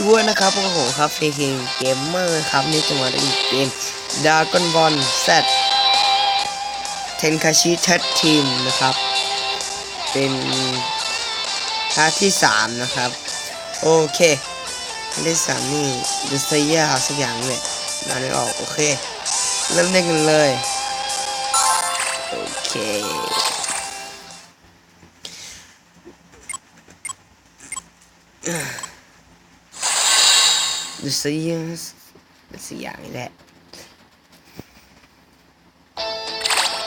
ด้วยนะครับพวกผมครับ FK Gamer ครับนี่จะมาเล่นเกม Dragon Ball Z Tenkachi Third Team นะครับ เป็นพาร์ทที่ 3 นะครับ โอเคพาร์ทที่ 3 นี่ดูสเซียสักอย่างเลยมาไม่ออก โอเค เริ่มเล่นกันเลย โอเค ดูสยาสักอย่างนี่แหละ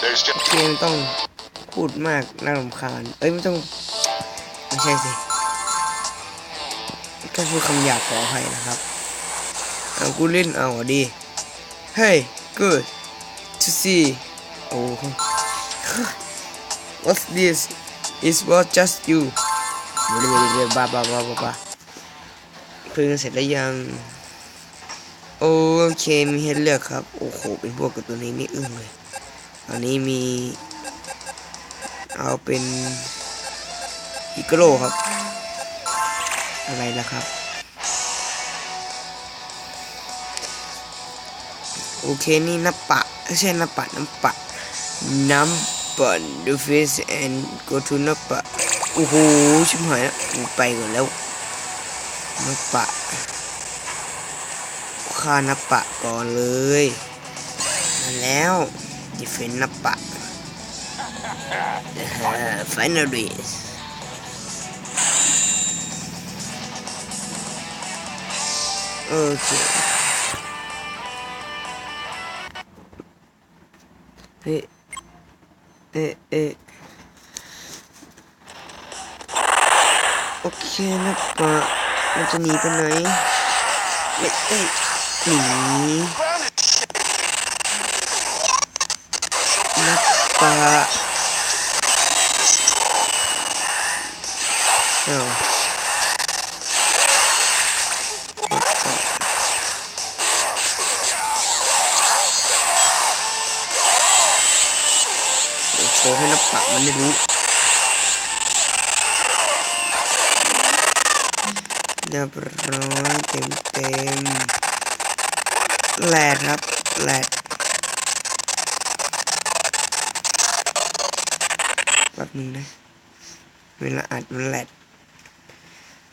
There's just เกมต้องพูดมากน่ารำคาญ เอ้ยไม่ต้องไม่ใช่สิแค่พูดคำหยาบขออภัยนะครับ เอากูเล่นเอาอะดี Hey good to see โอ้ What's this It was just you เรื่อยๆบ้าบ้าบ้าบ้าบ้าเพิ่งเสร็จแล้วยัง โอเคมีให้เลือกครับ โอ้โห เป็นพวกกับตัวนี้นี่อึ้งเลยอันนี้มี เอาเป็นอิกโลครับ อะไรล่ะครับ โอเคนี่น้ำปะไม่ใช่น้ำปะน้ำปะน้ำปั่น do face and go to น้ำปะโอ้โหชิบหายแล้วไปก่อนแล้ว น้ำปะฆ่าน้ำปะก่อนเลย มาแล้วดิเฟนน้ำปะ Uh, finally. โอเคเอ๊ะเอ๊ะเอ๊ะโอเคนะปะ มันจะหนีไปไหนไม่เอ๊ะหนีนะปะอ้าเดี๋ยวโชว์ให้นับปะมันได้รู้ เรียบร้อยเต็มเต็มแหลดครับแหลดแป๊บนึงนะ เวลาอัดมันแหลด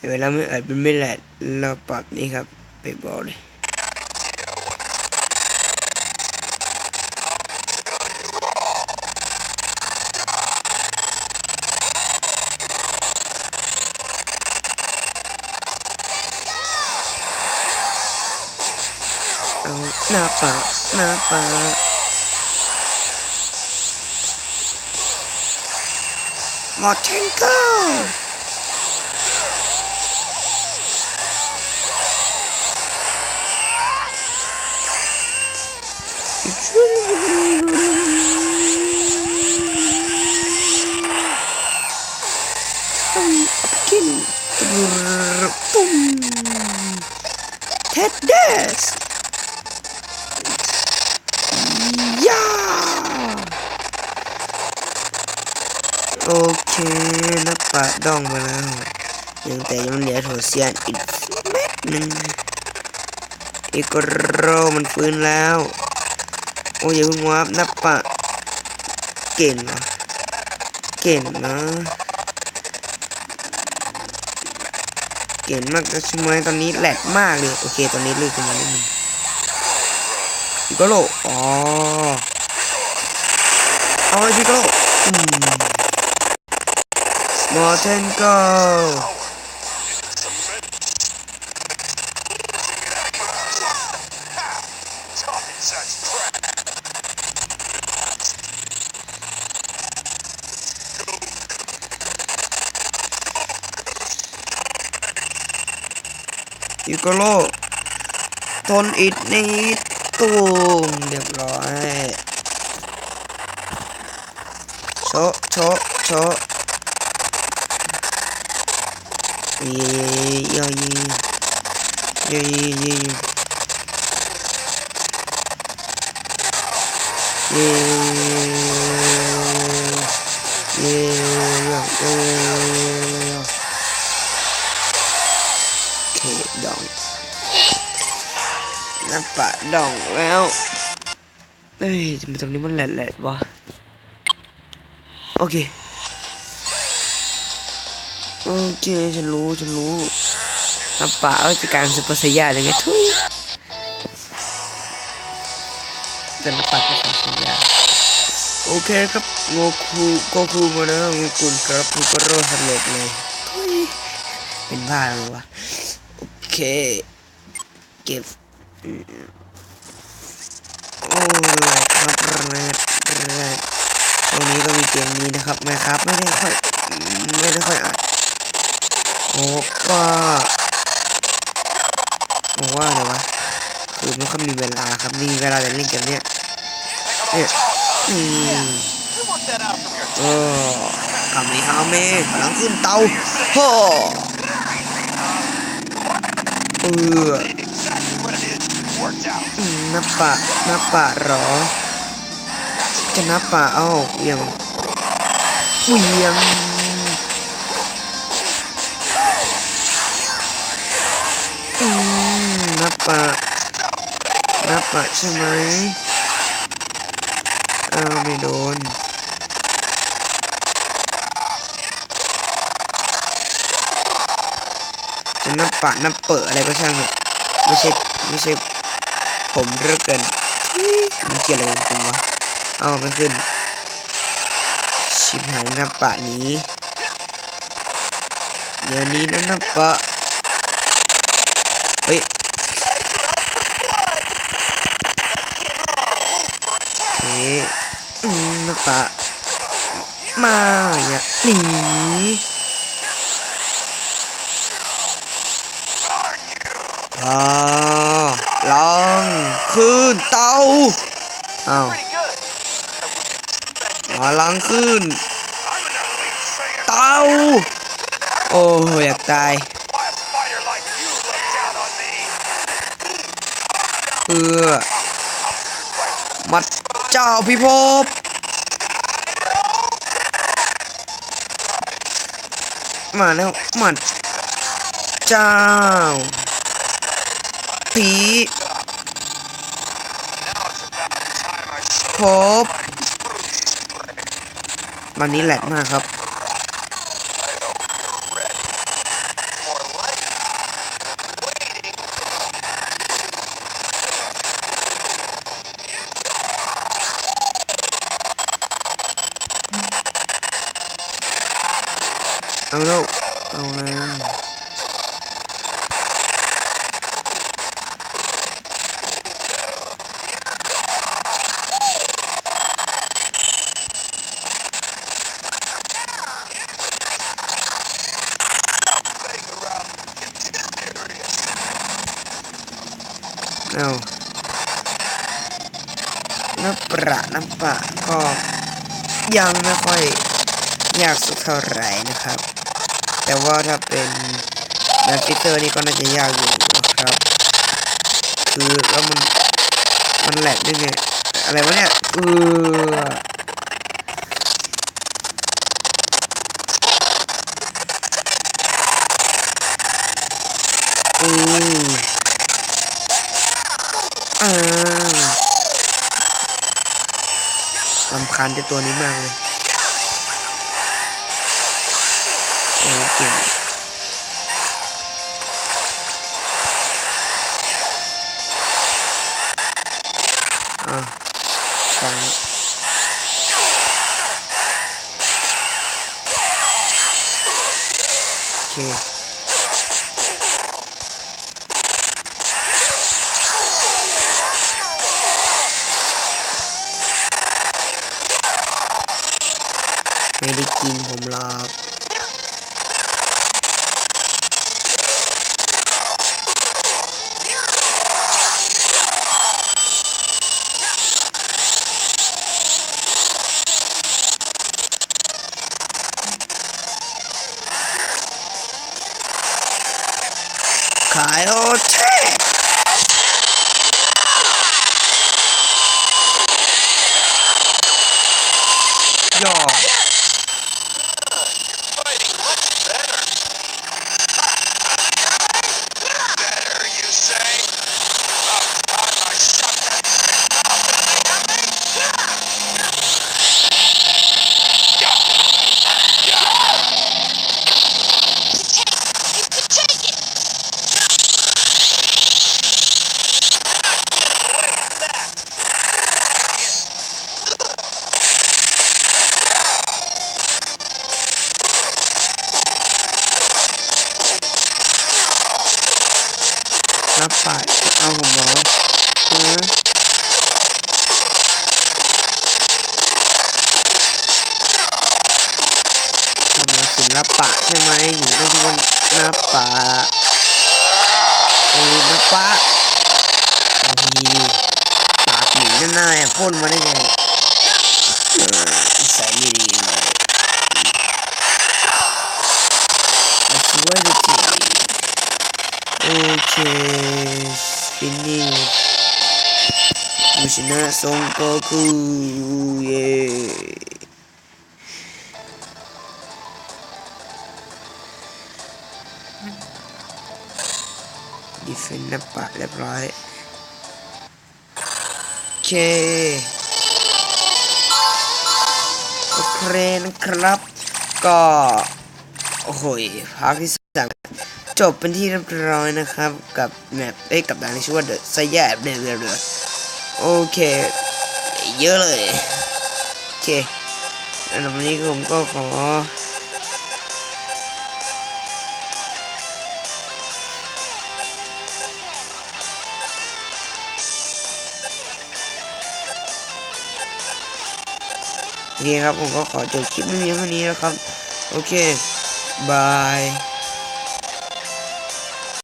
เวลาไม่อัดมันไม่แหลดเราปรับนี่ครับ ไปบอกเลย เอาห ดองมาแล้วยังแต่ยังเหลือโถเซียนอีกเม็ดหนึ่งอีกโรมันฟื้นแล้ว โอ้ยอย่าเพิ่งวับนับปะ เก่งเหรอเก่งนะเก่งมากนะช่ไหมตอนนี้แหลกมากเลย โอเค ตอนนี้เลือกขึ้นมาได้หนึ่งพิกโลอ๋อเอาไว้พิกโลอืม มอเทนโก talking such crap. พิกโลทนอิดนิดตูมเรียบร้อยโชะโชะโชะ เยี่ยยี่เยี่ยยี่เยี่ยเย้เย้เย้โอเคดดองน้ำปลาดองแล้วเอ้ยทำไมตรงนี้มันแหลกๆวะโอเค โอเคฉันรู้ฉันรู้น้ำปลาเอาจากการซุปเปอร์ไซย่าเลยไงทุยแต่น้ำปลาก็ซุปเปอร์ไซย่าโอเคครับโงคูโกคูมาแล้วโงกุลครับคูก็รอดสลบเลยทุยเป็นบ้าเลยวะโอเคเก็บอืมโอ้แหลกครับแรดแรดตรงนี้ก็มีเตียงนี้นะครับไม่ครับไม่ได้ค่อยไม่ได้ค่อยอ่าน โอ้ก็โอ้ว่าเลยวะคือไม่ค่อยมีเวลาครับมีเวลาแต่เล่นเกมเนี้ยเนี่ยอืมเออคำนี้ฮาเมกำลังขึ้นเตาฮ่อเออนับปะนับปะหรอ จะนับปะเอ้าเหวียงเหวียง ปะนับปะใช่ไหมอ้าวไม่โดนจะนับปะนับเปิดอะไรก็ช่างเถอะไม่ใช่ไม่ใช่ผมเลือกเกินมันเกี่ยวอะไรกับผมวะเอาไม่ขึ้น ชิบหายนับปะนี้เดี๋ยวนี้นะนับปะเฮ้ย นี้นักปะมาอย่าหนีลองคืนเตาเอ้าวมาลังคืนเตาโอ้อยากตายเพื่อ เจ้าพิภพมาแล้วมัดเจ้าผี Now it's about time I show พบวันนี้แหลกมากครับ เอาแล้วเอาแล้วเอาน้ำประน้ำปะก็ยังไม่ค่อยยากสักเท่าไหร่นะครับ แต่ว่าถ้าเป็นแบบฟิเตอร์นี่ก็น่าจะยากอยู่นะครับ คือแล้วมันมันแหลกด้วยไง อะไรวะเนี่ยเอออืมอ่าลำคาญจ้าตัวนี้มากเลย อะฟังโอเคไม่ได้กินผมหรอก ขา รับปากเอาผมเหรอฮะทำมาศิลปะใช่ไหมอยู่ก็ที่ว่าหน้าปะเออหน้าปะโอ้ยปากหมีนั่นน่าแอบพ่นมาได้ไงเออนิสัยไม่ดีเลยมาช่วยดูทีโอเค ชนะทรงโกคูเย้ดีเฟนนับปะเรียบร้อยโอเคโอเคนะครับ ก็โอ้โหยภาคที่สามจบเป็นที่เรียบร้อยนะครับ กับแมปเอ้ยกับด่านที่ชื่อว่า The s a y a เรื่อยๆ โอเค เยอะเลย โอเคอันดับนี้ผมก็ขอโอเคครับผมก็ขอจบคลิปนี้เพียงเท่านี้นะครับ โอเค บาย